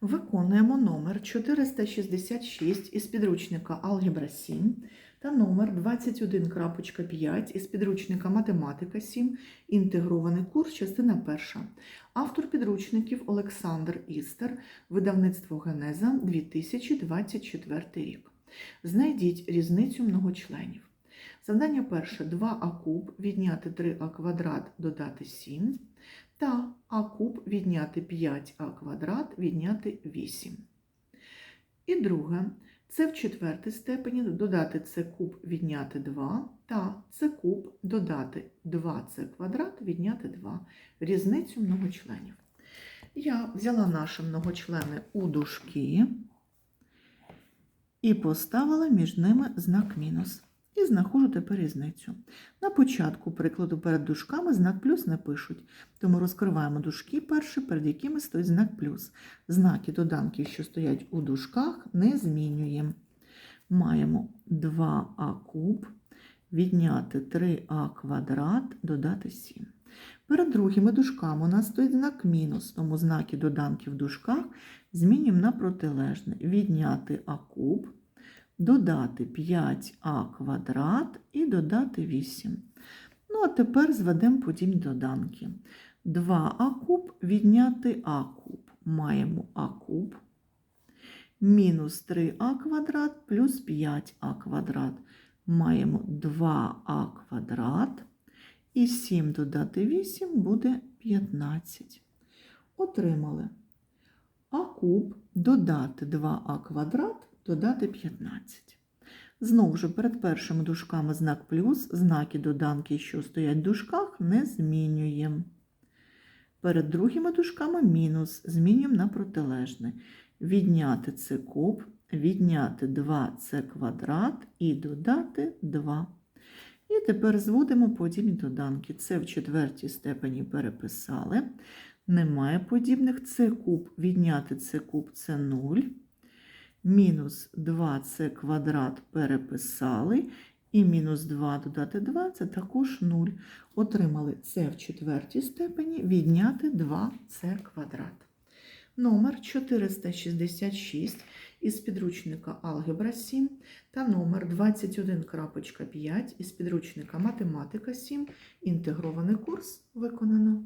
Виконуємо номер 466 із підручника Алгебра 7 та номер 21.5 із підручника Математика 7. Інтегрований курс, частина 1. Автор підручників Олександр Істер, видавництво Генеза 2024 рік. Знайдіть різницю многочленів. Завдання перше 2а куб відняти 3а квадрат додати 7 та а куб відняти 5а квадрат відняти 8. І друге це в четвертій степені додати це куб відняти 2 та це куб додати 2це квадрат відняти 2. Різницю многочленів. Я взяла наші многочлени у дужки і поставила між ними знак мінус. І знаходжу тепер різницю. На початку прикладу перед дужками знак плюс не пишуть, тому розкриваємо дужки перші, перед якими стоїть знак плюс. Знаки доданків, що стоять у дужках, не змінюємо. Маємо 2а куб, відняти 3а квадрат, додати 7. Перед другими дужками у нас стоїть знак мінус, тому знаки доданків в дужках змінюємо на протилежне. Відняти а куб, додати 5а квадрат і додати 8. Ну, а тепер зведемо подібні доданки. 2а куб відняти а куб. Маємо а куб. Мінус 3а квадрат плюс 5а квадрат. Маємо 2а квадрат. І 7 додати 8 буде 15. Отримали а куб додати 2а квадрат додати 15. Знову ж перед першими дужками знак плюс, знаки доданки, що стоять в дужках, не змінюємо. Перед другими дужками мінус, змінюємо на протилежне. Відняти це куб, відняти 2це квадрат і додати 2. І тепер зводимо подібні доданки. Це в четвертій степені переписали. Немає подібних. Це куб, відняти це куб це 0 мінус 2це квадрат переписали, і мінус 2 додати 2 це також 0. Отримали це в четвертій степені відняти 2це квадрат. Номер 466 із підручника Алгебра 7 та номер 21.5 із підручника Математика 7. Інтегрований курс виконано.